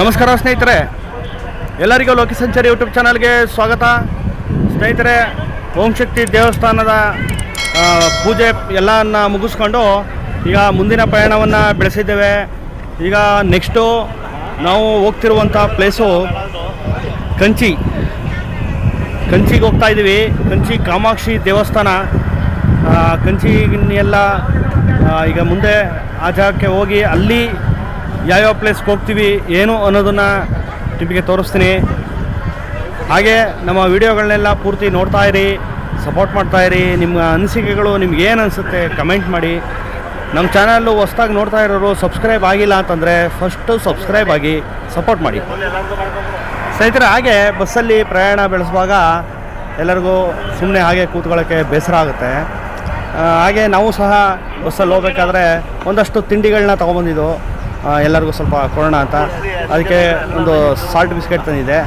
ನಮಸ್ಕಾರ ಸ್ನೇಹಿತರೆ. ಎಲ್ಲರಿಗೂ ಲೋಕಿ ಸಂಚಾರಿ ಯೂಟ್ಯೂಬ್ ಚಾನಲ್ಗೆ ಸ್ವಾಗತ. ಸ್ನೇಹಿತರೆ, ಓಂ ಶಕ್ತಿ ದೇವಸ್ಥಾನದ ಪೂಜೆ ಎಲ್ಲನ್ನ ಮುಗಿಸ್ಕೊಂಡು ಈಗ ಮುಂದಿನ ಪ್ರಯಾಣವನ್ನು ಬೆಳೆಸಿದ್ದೇವೆ. ಈಗ ನೆಕ್ಸ್ಟು ನಾವು ಹೋಗ್ತಿರುವಂಥ ಪ್ಲೇಸು ಕಂಚಿ. ಕಂಚಿಗೆ ಹೋಗ್ತಾ ಇದ್ದೀವಿ. ಕಂಚಿ ಕಾಮಾಕ್ಷಿ ದೇವಸ್ಥಾನ. ಕಂಚಿಗೆಲ್ಲ ಈಗ ಮುಂದೆ ಆ ಜಾಗಕ್ಕೆ ಹೋಗಿ ಅಲ್ಲಿ ಯಾವ್ಯಾವ ಪ್ಲೇಸ್ಗೆ ಹೋಗ್ತೀವಿ, ಏನು ಅನ್ನೋದನ್ನು ನಿಮಗೆ ತೋರಿಸ್ತೀನಿ. ಹಾಗೆ ನಮ್ಮ ವಿಡಿಯೋಗಳನ್ನೆಲ್ಲ ಪೂರ್ತಿ ನೋಡ್ತಾ ಇರಿ ಸಪೋರ್ಟ್ ಮಾಡ್ತಾ ಇರಿ. ನಿಮ್ಮ ಅನಿಸಿಕೆಗಳು ನಿಮ್ಗೆ ಏನು ಅನಿಸುತ್ತೆ ಕಮೆಂಟ್ ಮಾಡಿ. ನಮ್ಮ ಚಾನಲ್ಲು ಹೊಸ್ದಾಗಿ ನೋಡ್ತಾ ಇರೋರು ಸಬ್ಸ್ಕ್ರೈಬ್ ಆಗಿಲ್ಲ ಅಂತಂದರೆ ಫಸ್ಟು ಸಬ್ಸ್ಕ್ರೈಬ್ ಆಗಿ ಸಪೋರ್ಟ್ ಮಾಡಿ. ಸ್ನೇಹಿತರೆ, ಹಾಗೆ ಬಸ್ಸಲ್ಲಿ ಪ್ರಯಾಣ ಬೆಳೆಸುವಾಗ ಎಲ್ಲರಿಗೂ ಸುಮ್ಮನೆ ಹಾಗೆ ಕೂತ್ಕೊಳ್ಳೋಕ್ಕೆ ಬೇಸರ ಆಗುತ್ತೆ. ಹಾಗೆ ನಾವು ಸಹ ಬಸ್ಸಲ್ಲಿ ಹೋಗ್ಬೇಕಾದ್ರೆ ಒಂದಷ್ಟು ತಿಂಡಿಗಳನ್ನ ತೊಗೊಬಂದಿದ್ದು. ಎಲ್ಲರಿಗೂ ಸ್ವಲ್ಪ ಕೊಡೋಣ ಅಂತ. ಅದಕ್ಕೆ ಒಂದು ಸಾಲ್ಟ್ ಬಿಸ್ಕೆಟ್ ತಂದಿದೆ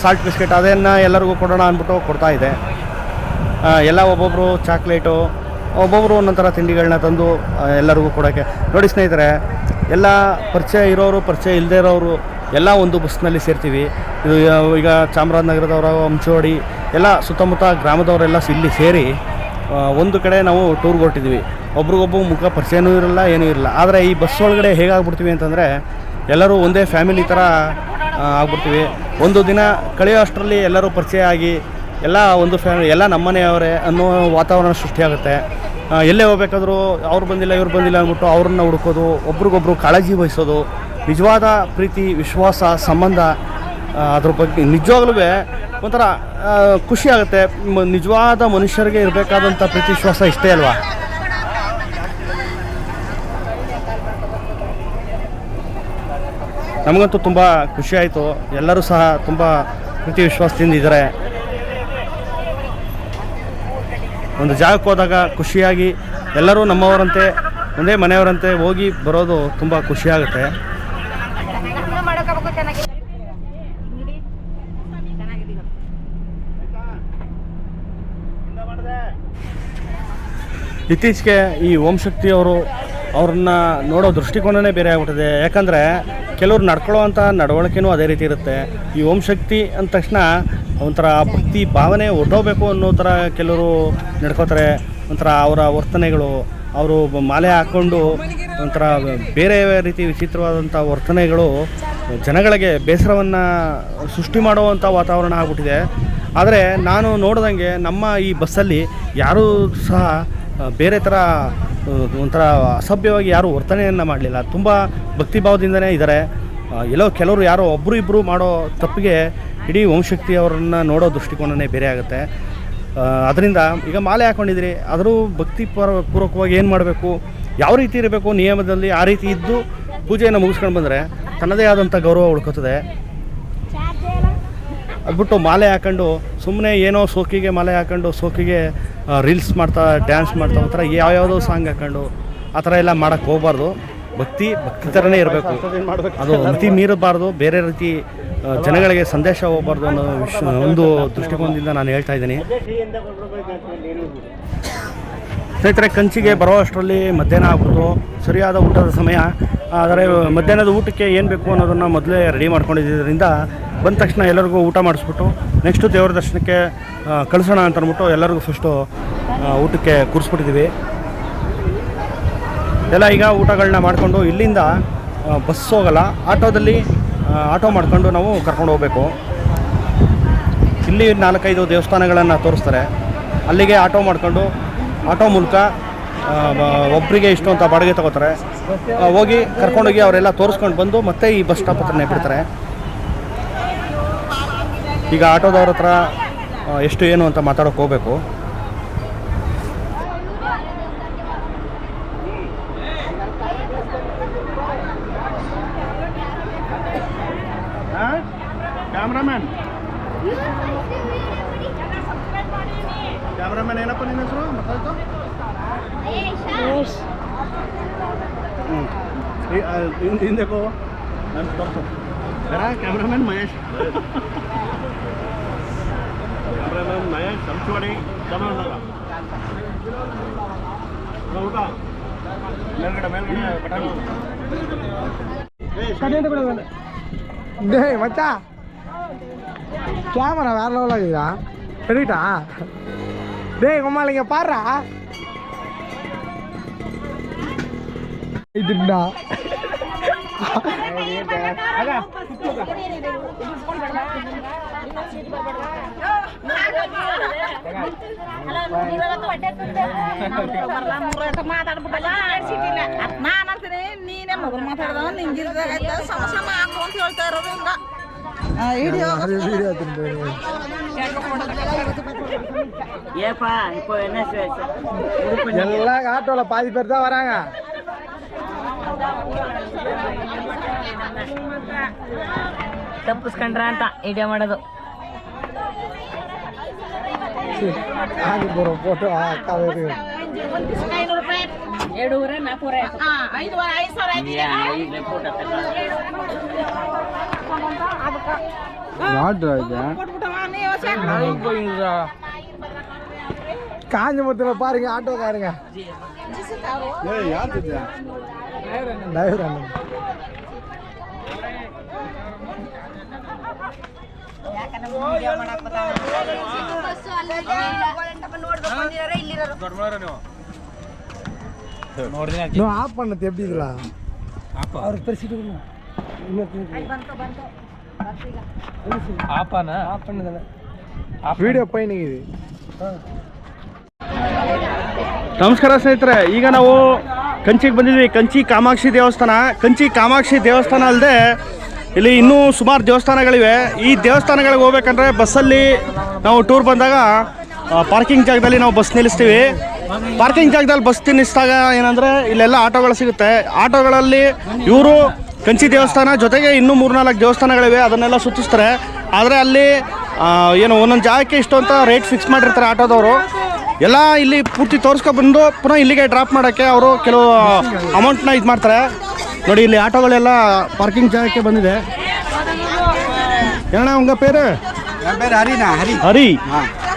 ಸಾಲ್ಟ್ ಬಿಸ್ಕೆಟ್ ಅದನ್ನು ಎಲ್ಲರಿಗೂ ಕೊಡೋಣ ಅಂದ್ಬಿಟ್ಟು ಕೊಡ್ತಾ ಇದೆ ಎಲ್ಲ ಒಬ್ಬೊಬ್ಬರು ಚಾಕ್ಲೇಟು ಒಬ್ಬೊಬ್ಬರು ಒಂದೊಂಥರ ತಿಂಡಿಗಳನ್ನ ತಂದು ಎಲ್ಲರಿಗೂ ಕೊಡೋಕ್ಕೆ. ನೋಡಿ ಸ್ನೇಹಿತರೆ, ಎಲ್ಲ ಪರಿಚಯ ಇರೋರು, ಪರಿಚಯ ಇಲ್ಲದೇ ಇರೋರು, ಎಲ್ಲ ಒಂದು ಬಸ್ನಲ್ಲಿ ಸೇರ್ತೀವಿ. ಇದು ಈಗ ಚಾಮರಾಜನಗರದವರ ಹಂಚೋಡಿ ಎಲ್ಲ ಸುತ್ತಮುತ್ತ ಗ್ರಾಮದವರೆಲ್ಲ ಇಲ್ಲಿ ಸೇರಿ ಒಂದು ಕಡೆ ನಾವು ಟೂರ್ಗೆ ಹೊರಟಿದ್ವಿ ಒಬ್ರಿಗೊಬ್ಬರು ಮುಖ ಪರಿಚಯನೂ ಇರಲ್ಲ, ಏನೂ ಇರಲ್ಲ. ಆದರೆ ಈ ಬಸ್ ಒಳಗಡೆ ಹೇಗಾಗ್ಬಿಡ್ತೀವಿ ಅಂತಂದರೆ, ಎಲ್ಲರೂ ಒಂದೇ ಫ್ಯಾಮಿಲಿ ಥರ ಆಗ್ಬಿಡ್ತೀವಿ. ಒಂದು ದಿನ ಕಳೆಯೋ ಅಷ್ಟರಲ್ಲಿ ಎಲ್ಲರೂ ಪರಿಚಯ ಆಗಿ, ಎಲ್ಲ ಒಂದು ಫ್ಯಾಮಿಲಿ ಎಲ್ಲ ನಮ್ಮನೆಯವರೇ ಅನ್ನೋ ವಾತಾವರಣ ಸೃಷ್ಟಿಯಾಗುತ್ತೆ. ಎಲ್ಲೇ ಹೋಗ್ಬೇಕಾದ್ರೂ ಅವ್ರು ಬಂದಿಲ್ಲ, ಇವ್ರು ಬಂದಿಲ್ಲ ಅಂದ್ಬಿಟ್ಟು ಅವ್ರನ್ನ ಹುಡ್ಕೋದು, ಒಬ್ರಿಗೊಬ್ರು ಕಾಳಜಿ ವಹಿಸೋದು, ನಿಜವಾದ ಪ್ರೀತಿ, ವಿಶ್ವಾಸ, ಸಂಬಂಧ ಅದ್ರ ಬಗ್ಗೆ ನಿಜವಾಗ್ಲೂ ಒಂಥರ ಖುಷಿ ಆಗುತ್ತೆ. ನಿಜವಾದ ಮನುಷ್ಯರಿಗೆ ಇರಬೇಕಾದಂಥ ಪ್ರೀತಿ ವಿಶ್ವಾಸ ಇಷ್ಟೇ ಅಲ್ವಾ? ನಮಗಂತೂ ತುಂಬ ಖುಷಿ ಆಯಿತು. ಎಲ್ಲರೂ ಸಹ ತುಂಬ ಪ್ರೀತಿ ವಿಶ್ವಾಸದಿಂದ ಇದ್ದಾರೆ. ಒಂದು ಜಾಗಕ್ಕೆ ಹೋದಾಗ ಖುಷಿಯಾಗಿ ಎಲ್ಲರೂ ನಮ್ಮವರಂತೆ, ಒಂದೇ ಮನೆಯವರಂತೆ ಹೋಗಿ ಬರೋದು ತುಂಬ ಖುಷಿಯಾಗುತ್ತೆ ಇತ್ತೀಚೆಗೆ ಈ ಓಂ ಶಕ್ತಿ ಅವರು ಅವ್ರನ್ನ ನೋಡೋ ದೃಷ್ಟಿಕೋನವೇ ಬೇರೆ ಆಗ್ಬಿಟ್ಟಿದೆ. ಯಾಕಂದರೆ ಕೆಲವ್ರು ನಡ್ಕೊಳ್ಳೋ ಅಂಥ ನಡವಳಿಕೆನೂ ಅದೇ ರೀತಿ ಇರುತ್ತೆ. ಈ ಓಂ ಶಕ್ತಿ ಅಂದ ತಕ್ಷಣ ಒಂಥರ ಭಕ್ತಿ ಭಾವನೆ ಹೊರ್ಟೋಗ್ಬೇಕು ಅನ್ನೋ ಥರ ಕೆಲವರು ನಡ್ಕೋತಾರೆ. ಒಂಥರ ಅವರ ವರ್ತನೆಗಳು, ಅವರು ಮಾಲೆ ಹಾಕ್ಕೊಂಡು ಒಂಥರ ಬೇರೆ ರೀತಿ ವಿಚಿತ್ರವಾದಂಥ ವರ್ತನೆಗಳು ಜನಗಳಿಗೆ ಬೇಸರವನ್ನು ಸೃಷ್ಟಿ ಮಾಡುವಂಥ ವಾತಾವರಣ ಆಗ್ಬಿಟ್ಟಿದೆ. ಆದರೆ ನಾನು ನೋಡ್ದಂಗೆ ನಮ್ಮ ಈ ಬಸ್ಸಲ್ಲಿ ಯಾರೂ ಸಹ ಬೇರೆ ಥರ ಒಂಥರ ಅಸಭ್ಯವಾಗಿ ಯಾರೂ ವರ್ತನೆಯನ್ನು ಮಾಡಲಿಲ್ಲ. ತುಂಬ ಭಕ್ತಿಭಾವದಿಂದನೇ ಇದ್ದಾರೆ ಎಲ್ಲೋ ಕೆಲವರು ಯಾರೋ ಒಬ್ಬರು ಇಬ್ಬರು ಮಾಡೋ ತಪ್ಪಿಗೆ ಇಡೀ ಓಂಶಕ್ತಿ ಅವರನ್ನು ನೋಡೋ ದೃಷ್ಟಿಕೋನವೇ ಬೇರೆ ಆಗುತ್ತೆ. ಅದರಿಂದ ಈಗ ಮಾಲೆ ಹಾಕ್ಕೊಂಡಿದ್ರಿ ಆದರೂ ಭಕ್ತಿ ಪೂರ್ವ ಪೂರ್ವಕವಾಗಿ ಏನು ಮಾಡಬೇಕು? ಯಾವ ರೀತಿ ಇರಬೇಕು? ನಿಯಮದಲ್ಲಿ ಆ ರೀತಿ ಇದ್ದು ಪೂಜೆಯನ್ನು ಮುಗಿಸ್ಕೊಂಡು ಬಂದರೆ ತನ್ನದೇ ಆದಂಥ ಗೌರವ ಉಳ್ಕೋತದೆ. ಅದ್ಬಿಟ್ಟು ಮಾಲೆ ಹಾಕೊಂಡು ಸುಮ್ಮನೆ ಏನೋ ಸೋಕಿಗೆ ಮಾಲೆ ಹಾಕೊಂಡು ಸೋಕಿಗೆ ರೀಲ್ಸ್ ಮಾಡ್ತಾ ಡ್ಯಾನ್ಸ್ ಮಾಡ್ತಾ ಒಂಥರ ಯಾವ್ಯಾವುದೋ ಸಾಂಗ್ ಹಾಕೊಂಡು ಆ ಥರ ಎಲ್ಲ ಮಾಡೋಕ್ಕೆ ಹೋಗ್ಬಾರ್ದು. ಭಕ್ತಿ ಭಕ್ತಿ ಥರನೇ ಇರಬೇಕು. ಅದು ಮಿತಿ ಮೀರಬಾರ್ದು, ಬೇರೆ ರೀತಿ ಜನಗಳಿಗೆ ಸಂದೇಶ ಹೋಗ್ಬಾರ್ದು ಅನ್ನೋ ವಿಶ್ ಒಂದು ದೃಷ್ಟಿಕೋನದಿಂದ ನಾನು ಹೇಳ್ತಾ ಇದ್ದೀನಿ. ಸ್ನೇಹಿತರೆ, ಕಂಚಿಗೆ ಬರೋ ಅಷ್ಟರಲ್ಲಿ ಮಧ್ಯಾಹ್ನ ಆಗ್ಬೋದು ಸರಿಯಾದ ಊಟದ ಸಮಯ. ಆದರೆ ಮಧ್ಯಾಹ್ನದ ಊಟಕ್ಕೆ ಏನು ಬೇಕು ಅನ್ನೋದನ್ನು ಮೊದಲೇ ರೆಡಿ ಮಾಡ್ಕೊಂಡಿದ್ದರಿಂದ ಬಂದ ತಕ್ಷಣ ಎಲ್ಲರಿಗೂ ಊಟ ಮಾಡಿಸ್ಬಿಟ್ಟು ನೆಕ್ಸ್ಟು ದೇವರ ದರ್ಶನಕ್ಕೆ ಕಳಿಸೋಣ ಅಂತ ಅಂದ್ಬಿಟ್ಟು ಎಲ್ಲರಿಗೂ ಫಸ್ಟು ಊಟಕ್ಕೆ ಕೂರಿಸ್ಬಿಟ್ಟಿದ್ದೀವಿ. ಎಲ್ಲ ಈಗ ಊಟಗಳನ್ನ ಮಾಡಿಕೊಂಡು ಇಲ್ಲಿಂದ ಬಸ್ ಹೋಗಲ್ಲ. ಆಟೋದಲ್ಲಿ ಆಟೋ ಮಾಡ್ಕೊಂಡು ನಾವು ಕರ್ಕೊಂಡು ಹೋಗಬೇಕು. ಇಲ್ಲಿ ನಾಲ್ಕೈದು ದೇವಸ್ಥಾನಗಳನ್ನು ತೋರಿಸ್ತಾರೆ. ಅಲ್ಲಿಗೆ ಆಟೋ ಮಾಡಿಕೊಂಡು, ಆಟೋ ಮೂಲಕ ಒಬ್ಬರಿಗೆ ಇಷ್ಟು ಅಂತ ಬಾಡಿಗೆ ತಗೋತಾರೆ. ಹೋಗಿ ಕರ್ಕೊಂಡೋಗಿ ಅವರೆಲ್ಲ ತೋರಿಸ್ಕೊಂಡು ಬಂದು ಮತ್ತೆ ಈ ಬಸ್ ಸ್ಟಾಪ್ ಹತ್ರನೇ ಬಿಡ್ತಾರೆ ಈಗ ಆಟೋದವ್ರ ಹತ್ರ ಎಷ್ಟು ಏನು ಅಂತ ಮಾತಾಡೋಕೆ ಹೋಗ್ಬೇಕು. ಕ್ಯಾಮ್ರಾಮ್ಯಾನ್ ಕ್ಯಾಮ್ರಾಮ್ಯಾನ್ ಏನಪ್ಪ ನಿನ್ನ ಹೆಸರು? ಮಾತಾಡ್ತು ಹ್ಞೂ ಹಿಂದೆ ಕ್ಯಾಮ್ರಾಮ್ಯಾನ್ ಮಹೇಶ್. ಮಹೇಶ್ ಸಂಚುವಾಡಿ ಚಾಮರಾಜನಗರ ಊಟ ಮೇಲ್ಗಡೆ ಮೇಲ್ಗಡೆ ಬಟಾಣಿ டேய் மச்சா கேமரா வேற லெவலில் இருக்குதா எடுக்கிட்டா டேய் உமால இங்க பாடுறா இதுடா ನಾನಂತೀನಿ ನೀನೇ ಮೊದಲು ಮಾತಾಡ್ದವ ನಿಂಗಿರ್ದಾಗೈತ ಸಮ ಸಮ ಹಾಕು ಅಂತ ಹೇಳ್ತಾ ಇರೋದು ಹಿಂಗ ವಿಡಿಯೋ அது வீடியோ எடுத்துட்டு ஏப்பா இப்போ என்ன சுவேஷம் எல்லாம் ஆட்டோல பாதி பேர் தான் வராங்க ತಪ್ಪಿಸ್ಕೊಂಡ್ರ ಅಂತ ಇದೇ ಮಾಡೋದು ஆகி போகிறோம் போட்டோ அக்கா வேறு ಐನೂರು ರೂಪಾಯಿ ಎರಡೂವರೆ ನಾಲ್ಕೂವರೆ ಹಾ ಐದು ಐದು ಸಾವಿರ ಆಯ್ತು ஆட்டோ இது ಕೊಟ್ಬಿಟ್ಟವ ನೀವು காஞ்சிபுரத்தில் பாருங்க ஆட்டோக்காரங்க டிரைவர் அண்ணன் ನೀವು? ಆಫ್ ಪೈನಿಂಗ್ ನಮಸ್ಕಾರ ಸ್ನೇಹಿತರೆ ಈಗ ನಾವು ಕಂಚಿಗೆ ಬಂದಿದ್ವಿ. ಕಂಚಿ ಕಾಮಾಕ್ಷಿ ದೇವಸ್ಥಾನ. ಕಂಚಿ ಕಾಮಾಕ್ಷಿ ದೇವಸ್ಥಾನ ಅಲ್ಲದೆ ಇಲ್ಲಿ ಇನ್ನೂ ಸುಮಾರು ದೇವಸ್ಥಾನಗಳಿವೆ. ಈ ದೇವಸ್ಥಾನಗಳಿಗೆ ಹೋಗ್ಬೇಕಂದ್ರೆ ಬಸ್ಸಲ್ಲಿ ನಾವು ಟೂರ್ ಬಂದಾಗ ಪಾರ್ಕಿಂಗ್ ಜಾಗದಲ್ಲಿ ನಾವು ಬಸ್ ನಿಲ್ಲಿಸ್ತೀವಿ. ಪಾರ್ಕಿಂಗ್ ಜಾಗದಲ್ಲಿ ಬಸ್ ನಿಲ್ಲಿಸಿದಾಗ ಏನಂದರೆ ಇಲ್ಲೆಲ್ಲ ಆಟೋಗಳು ಸಿಗುತ್ತೆ. ಆಟೋಗಳಲ್ಲಿ ಇವರು ಕಂಚಿ ದೇವಸ್ಥಾನ ಜೊತೆಗೆ ಇನ್ನೂ ಮೂರ್ನಾಲ್ಕು ದೇವಸ್ಥಾನಗಳಿವೆ, ಅದನ್ನೆಲ್ಲ ಸುತ್ತಿಸ್ತಾರೆ. ಆದರೆ ಅಲ್ಲಿ ಏನು ಒಂದೊಂದು ಜಾಗಕ್ಕೆ ಇಷ್ಟು ಅಂತ ರೇಟ್ ಫಿಕ್ಸ್ ಮಾಡಿರ್ತಾರೆ ಆಟೋದವರು. ಎಲ್ಲ ಇಲ್ಲಿ ಪೂರ್ತಿ ತೋರಿಸ್ಕೊಬಂದು ಪುನಃ ಇಲ್ಲಿಗೆ ಡ್ರಾಪ್ ಮಾಡೋಕ್ಕೆ ಅವರು ಕೆಲವು ಅಮೌಂಟ್ನ ಇದು ಮಾಡ್ತಾರೆ. ನೋಡಿ ಇಲ್ಲಿ ಆಟೋಗಳೆಲ್ಲ ಪಾರ್ಕಿಂಗ್ ಜಾಗಕ್ಕೆ ಬಂದಿದೆ ಏನಣ್ಣ ಉಂಗ ಪೇರು என் பேர் ஹரிண்ணா ஹரி ஹரி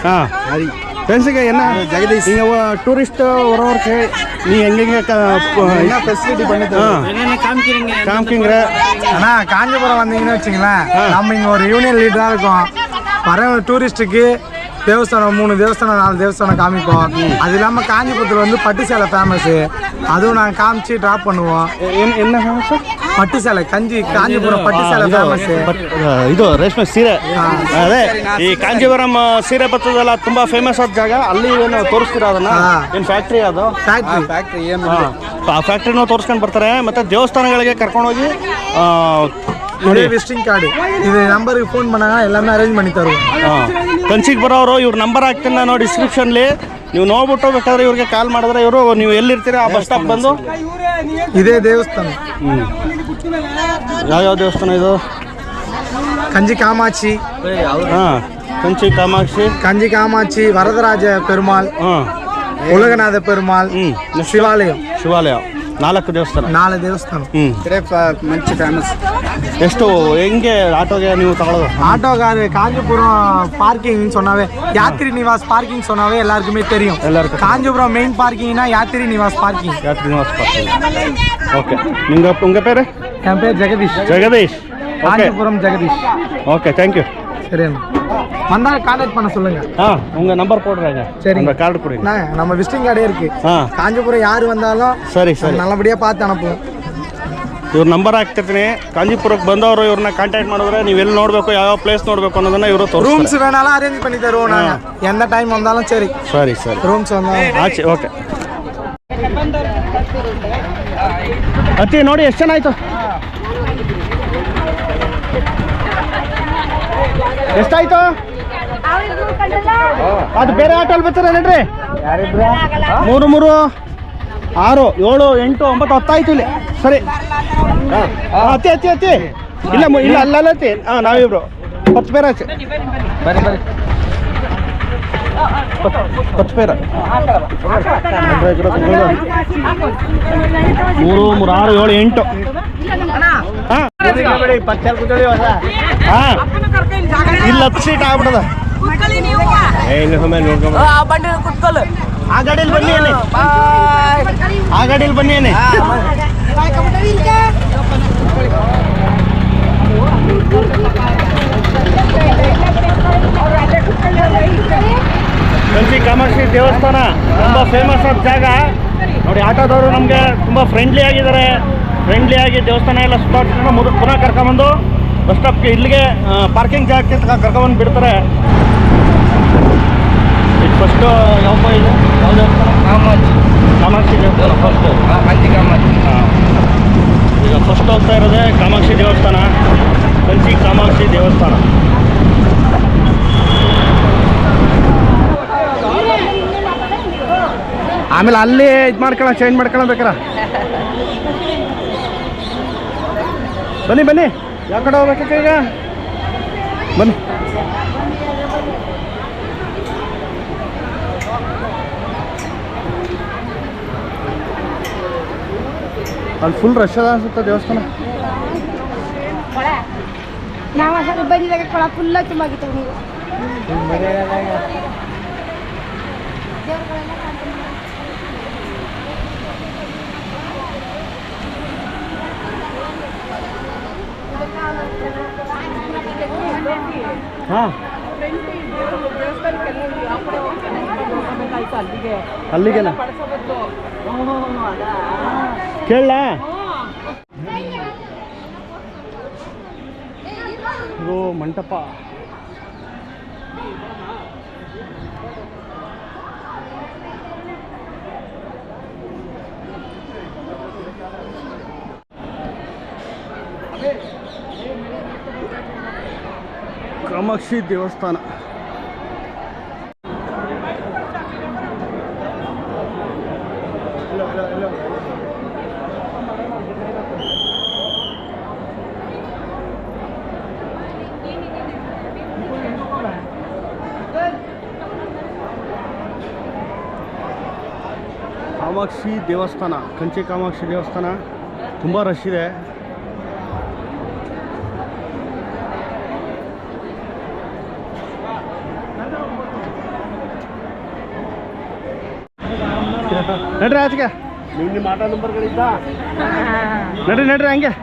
ஆ ஹரி ஃப்ரெண்ட்ஸுக்கு என்ன ஜெகதீஷ். நீங்கள் டூரிஸ்ட் வரவருக்கு நீ எங்கெங்க என்ன ஃபெசிலிட்டி பண்ணி காமிக்கிங்கிற அண்ணா காஞ்சிபுரம் வந்தீங்கன்னு வச்சுங்களேன் நம்ம இங்கே ஒரு யூனியன் லீடராக இருக்கோம் வர டூரிஸ்ட்டுக்கு தேவஸ்தானம் மூணு தேவஸ்தானம் நாலு தேவஸ்தானம் காமிப்போம் அது இல்லாமல் காஞ்சிபுரத்தில் வந்து பட்டு சேலை ஃபேமஸு அதுவும் ನಾನು காமிச்சு ಡ್ರಾಪ್ பண்ணுவோம். ಏನು ஃபேமஸ் பட்டு சேலை கஞ்சி காஞ்சிபுரம் பட்டு சேலை ಇದು ರೇಷ್ಮೆ ಸೀರೆ. ಅದೇ ಈ ಕಾಂಜೀವರಂ ಸೀರೆ ಬರ್ತದಲ್ಲ ತುಂಬಾ ಫೇಮಸ್ ಆದ ಜಾಗ. ಅಲ್ಲಿ ಏನು ತೋರಿಸ್ತೀರಾ ಅದನ್ನ? ಏನು ಫ್ಯಾಕ್ಟ್ರಿ ಅದು? ಫ್ಯಾಕ್ಟ್ರಿ ಏನು ಆ ಫ್ಯಾಕ್ಟ್ರಿನೂ ತೋರಿಸ್ಕೊಂಡು ಬರ್ತಾರೆ. ಮತ್ತೆ ದೇವಸ್ಥಾನಗಳಿಗೆ ಕರ್ಕೊಂಡೋಗಿ ನೋಡಿ ವಿಸಿಟಿಂಗ್ ಕಾರ್ಡ್ ಇದು ನಂಬರ್ಗೆ ಫೋನ್ ಮಾಡೋಣ எல்லாமே ಅರೇಂಜ್ ಮಾಡಿ தருவோம் ಕಂಚಿಗೆ ಬರೋರು ಇವ್ರ ನಂಬರ್ ಹಾಕ್ತೀನಿ ನಾನು ಡಿಸ್ಕ್ರಿಪ್ಷನ್ಲಿ ನೀವು ನೋಡ್ಬಿಟ್ಟು ಬೇಕಾದ್ರೆ ಇವ್ರಿಗೆ ಕಾಲ್ ಮಾಡಿದ್ರೆ ಇವರು ನೀವು ಎಲ್ಲಿರ್ತೀರ ಆ ಬಸ್ ಸ್ಟಾಪ್ ಬಂದು இதே தேவஸ்தானம் ಯಾವ್ಯಾವ ದೇವಸ್ಥಾನ ಇದು கஞ்சி காமாட்சி ಹಾಂ ಕಂಚಿ ಕಾಮಾಕ್ಷಿ கஞ்சி காமாட்சி வரதராஜ பெருமாள் ಹಾಂ உலகநாத பெருமாள் ಹ್ಞೂ சிவாலயம் ಶಿವಾಲಯ ನಾಲ್ಕು ದೇವಸ್ಥಾನ. ನಾಲ್ಕು ದೇವಸ್ಥಾನ. ಮಂಚಿ ಫೇಮಸ್ ಎಷ್ಟು ಹೆಂಗೆ ಆಟೋಗೆ ನೀವು ತಗೊಳ್ಳೋದು? ಆಟೋಗ ಅಂದ್ರೆ ಕಾಂಜಿಪುರ ಪಾರ್ಕಿಂಗ್ ಸೊನಾವೆ ಯಾತ್ರಿ ನಿವಾಸ್ ಪಾರ್ಕಿಂಗ್ ಸೊನಾವೆ ಎಲ್ಲರಿಗೂ ತೆರೆಯು. ಎಲ್ಲರಿಗೂ Kanjipura main ಪಾರ್ಕಿಂಗ್ನ Yatri Niwas parking Yatri Nivas parking okay ನಿಮ್ಗೆ ಉಂಗ ಪೇರೆ? Jagadish. Jagadish. Kanjipura Jagadish. Okay thank you ಸರಿ வந்தா கான்டாக்ட் பண்ண சொல்லுங்க ஆ உங்கள் நம்பர் போடுறேங்க சரிங்க. உங்கள் கார்டு கொடுங்க அண்ணா, நம்ம விசிட்டிங் கார்டே இருக்கு ஆ காஞ்சிபுரம் யார் வந்தாலும் ಸರಿ ಸರಿ நல்லபடியா பார்த்து அனுப்புவோம் ಇವ್ರ ನಂಬರ್ ಹಾಕ್ತಿರ್ತೀನಿ ಕಾಂಜಿಪುರಕ್ಕೆ ಬಂದವರು ಇವ್ರನ್ನ ಕಾಂಟ್ಯಾಕ್ಟ್ ಮಾಡಿದ್ರೆ ನೀವು ಎಲ್ಲಿ ನೋಡಬೇಕು ಯಾವ ಪ್ಲೇಸ್ ನೋಡಬೇಕು ಅನ್ನೋದನ್ನ ಇವರು ತೋರಿಸ್ತಾರೆ ரூம்ஸ் வேணாலும் அரேஞ்ச் பண்ணி தருவோம் நாங்க எந்த டைம் வந்தாலும் சரி ಸರಿ ಸರಿ ரூம்ஸ் வந்தாலும் ಆಚೆ ಓಕೆ ಅತ್ತಿ ನೋಡಿ ಎಷ್ಟು ಜನ ಆಯ್ತು ಎಷ್ಟಾಯ್ತು ಅದು ಬೇರೆ ಆಟೋಲ್ ಬರ್ತಾರೆ ನಡ್ರಿ. ಮೂರು ಮೂರು ಆರು ಏಳು ಎಂಟು ಒಂಬತ್ತು ಹತ್ತಾಯ್ತು ಇಲ್ಲಿ. ಸರಿ. ಅತಿ ಅತಿ ಅತಿ ಇಲ್ಲ ಮು- ಇಲ್ಲ ಅಲ್ಲ ಅತಿ ಹಾಂ ನಾವಿಬ್ರು. ಹತ್ತು ಬೇರೆ ಆಚೆ ಬರಿ ಬರಿ ಹತ್ತು ಬೇರೆ ಮೂರು ಮೂರು ಆರು ಏಳು ಎಂಟು. ಹಾಂ. ಹಾಂ. ಇಲ್ಲಿ ಹತ್ತು ಸೀಟ್ ಆಗ್ಬಿಡದ ಸುಮ್ಮನೆ ನೋಡ್ಕೊಂಬ ಆ ಗಾಡಿಯಲ್ಲಿ ಬನ್ನಿ ಏನೇ ಆ ಗಾಡಿಯಲ್ಲಿ ಬನ್ನಿ ಏನೇ ಕಂಚಿ ಕಾಮಾಕ್ಷಿ ದೇವಸ್ಥಾನ ತುಂಬ ಫೇಮಸ್ ಆದ ಜಾಗ. ನೋಡಿ ಆಟೋದವರು ನಮಗೆ ತುಂಬ ಫ್ರೆಂಡ್ಲಿ ಆಗಿದ್ದಾರೆ. ಫ್ರೆಂಡ್ಲಿ ಆಗಿ ದೇವಸ್ಥಾನ ಎಲ್ಲ ಸುತ್ತಾಡ್ಸ್ಕೊಂಡು ಮುದ ಪುನಃ ಕರ್ಕೊಂಬಂದು ಬಸ್ ಸ್ಟಾಪ್ಗೆ ಇಲ್ಲಿಗೆ ಪಾರ್ಕಿಂಗ್ ಜಾಗಕ್ಕೆ ತಕ ಕರ್ಕೊಂಬಂದು ಬಿಡ್ತಾರೆ. ಈಗ ಫಸ್ಟು ಯಾವ ಇದೆ? ಯಾವ ದೇವಸ್ಥಾನ ಕಾಮಾಕ್ಷಿ. ಕಾಮಾಕ್ಷಿ ದೇವಸ್ಥಾನ. ಫಸ್ಟು ಈಗ ಫಸ್ಟ್ ಹೋಗ್ತಾ ಇರೋದೇ ಕಾಮಾಕ್ಷಿ ದೇವಸ್ಥಾನ. ಕಂಚಿ ಕಾಮಾಕ್ಷಿ ದೇವಸ್ಥಾನ. ಆಮೇಲೆ ಅಲ್ಲಿ ಇದು ಮಾಡ್ಕೊಳ್ಳೋ ಚೇಂಜ್ ಮಾಡ್ಕೊಳ್ಳೋ ಬೇಕಾರ ಬನ್ನಿ ಬನ್ನಿ. ಯಾವ ಕಡೆ ಹೋಗ್ಬೇಕಕ್ಕ ಈಗ? ಬನ್ನಿ. ಅಲ್ಲಿ ಫುಲ್ ರಶ್ ಅದ ಅನ್ಸುತ್ತೆ ದೇವಸ್ಥಾನ. ನಾವು ಅಸಲು ಬಂದಿದಾಗ ಕೊಳ ಫುಲ್ಲ ತುಂಬಾಗಿತ್ತು ನೀವು ಹಾಂ. ಅಲ್ಲಿಗೆನಾ? ಕೇಳ ಇದು ಮಂಟಪ. ಕಾಮಾಕ್ಷಿ ದೇವಸ್ಥಾನ. ಕಾಮಾಕ್ಷಿ ದೇವಸ್ಥಾನ ಕಂಚೆ ಕಾಮಾಕ್ಷಿ ದೇವಸ್ಥಾನ ತುಂಬ ರಶ್ ಇದೆ. ನಡ್ರಿ ಆಚೆಗೆ. ನಿಮ್ಮ ನಿಮ್ಮ ಆಟೋ ನಂಬರ್ಗಳಿದ್ದ ನಡ್ರಿ ನಡ್ರಿ ಹಂಗೆ.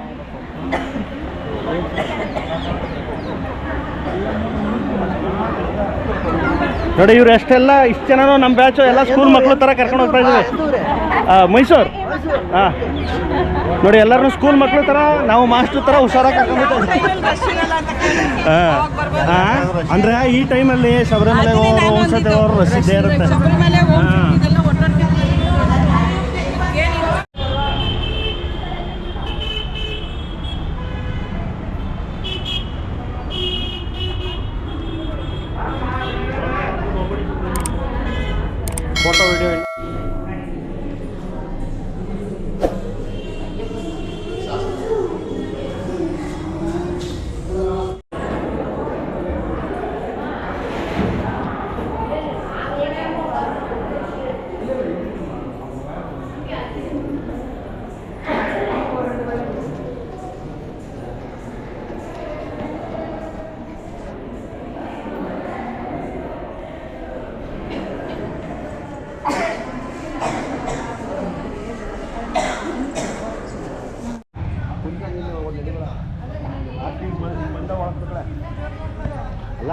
ನೋಡಿ ಇವ್ರು ಎಷ್ಟೆಲ್ಲ ಇಷ್ಟು ಜನ ನಮ್ಮ ಬ್ಯಾಚು ಎಲ್ಲ ಸ್ಕೂಲ್ ಮಕ್ಕಳು ಥರ ಕರ್ಕೊಂಡು ಹೋಗ್ತಾ ಇದ್ದೀವಿ ಮೈಸೂರು? ಹಾಂ ನೋಡಿ ಎಲ್ಲರೂ ಸ್ಕೂಲ್ ಮಕ್ಕಳು ಥರ ನಾವು ಮಾಸ್ಟರ್ ಥರ ಹುಷಾರಾಗಿ ಕರ್ಕೊಂಡು ಹಾಂ ಹಾಂ ಅಂದರೆ ಈ ಟೈಮಲ್ಲಿ ಶಬರಿಮಲೆ ಹೋಗೋರು ಒಂದ್ಸತಿ ಅವರು ರಶ್ ಇದ್ದೇ ಇರುತ್ತೆ.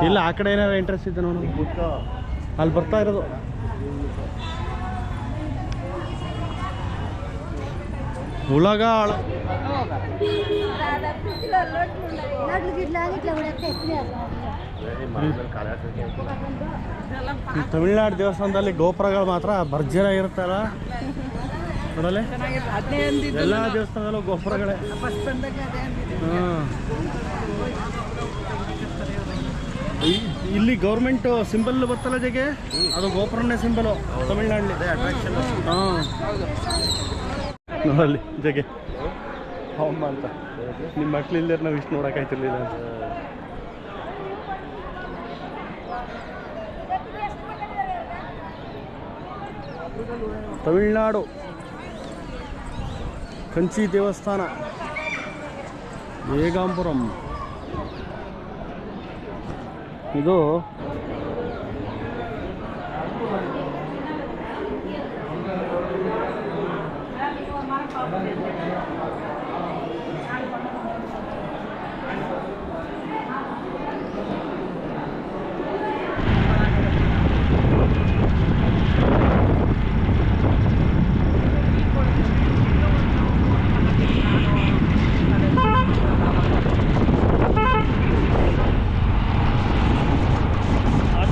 ಇಲ್ಲ ಆ ಕಡೆ ಏನಾದ್ರು ಇಂಟ್ರೆಸ್ಟ್ ಇದೆ ನೋಡು. ಅಲ್ಲಿ ಬರ್ತಾ ಇರೋದು. ಉಳಗ ತಮಿಳ್ನಾಡು ದೇವಸ್ಥಾನದಲ್ಲಿ ಗೋಪುರಗಳು ಮಾತ್ರ ಭರ್ಜರಿಯಾಗಿರುತ್ತಲ್ಲ ನೋಡಲೆ ಎಲ್ಲ ದೇವಸ್ಥಾನದಲ್ಲೂ ಗೋಪುರಗಳೇ. ಹಾಂ ಇಲ್ಲಿ ಗೌರ್ಮೆಂಟ್ ಸಿಂಬಲ್ ಬರ್ತಲ್ಲ ಜಗೆ ಅದು ಗೋಪುರನೇ ಸಿಂಬಲ್ ತಮಿಳ್ನಾಡಲ್ಲಿ ಹಾಂ. ನೋಡಲ್ಲಿ ಜಗೆ. ಅಮ್ಮ ಅಂತ. ನಿಮ್ಮ ಮಕ್ಳು ಇಲ್ಲದ್ರೆ ನಾವು ಇಷ್ಟು ನೋಡೋಕ್ಕಾಯ್ತಿರ್ಲಿಲ್ಲ ಅಂತ. ತಮಿಳ್ನಾಡು. ಕಂಚಿ ದೇವಸ್ಥಾನ. ಏಗಾಂಪುರಂ. ಇದು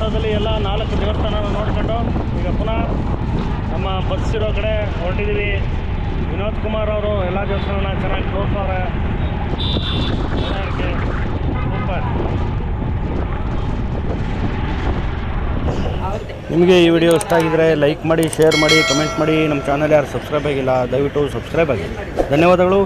ದೇವಸ್ಥಾನದಲ್ಲಿ ಎಲ್ಲ ನಾಲ್ಕು ನೋಡ್ಕೊಂಡು ಈಗ ಪುನಃ ನಮ್ಮ ಬಸ್ ಇರೋ ಕಡೆ ಹೊರಟಿದ್ದೀವಿ ವಿನೋದ್ ಕುಮಾರ್ ಅವರು ಎಲ್ಲ ದೇವಸ್ಥಾನ ಚೆನ್ನಾಗಿ ತೋರ್ಸವ್ರೆ. ಸೂಪರ್ ನಿಮಗೆ ಈ ವಿಡಿಯೋ ಇಷ್ಟ ಆಗಿದ್ರೆ ಲೈಕ್ ಮಾಡಿ ಶೇರ್ ಮಾಡಿ ಕಮೆಂಟ್ ಮಾಡಿ. ನಮ್ಮ ಚಾನಲ್ ಯಾರು ಸಬ್ಸ್ಕ್ರೈಬ್ ಆಗಿಲ್ಲ, ದಯವಿಟ್ಟು ಸಬ್ಸ್ಕ್ರೈಬ್ ಆಗಿ ಧನ್ಯವಾದಗಳು.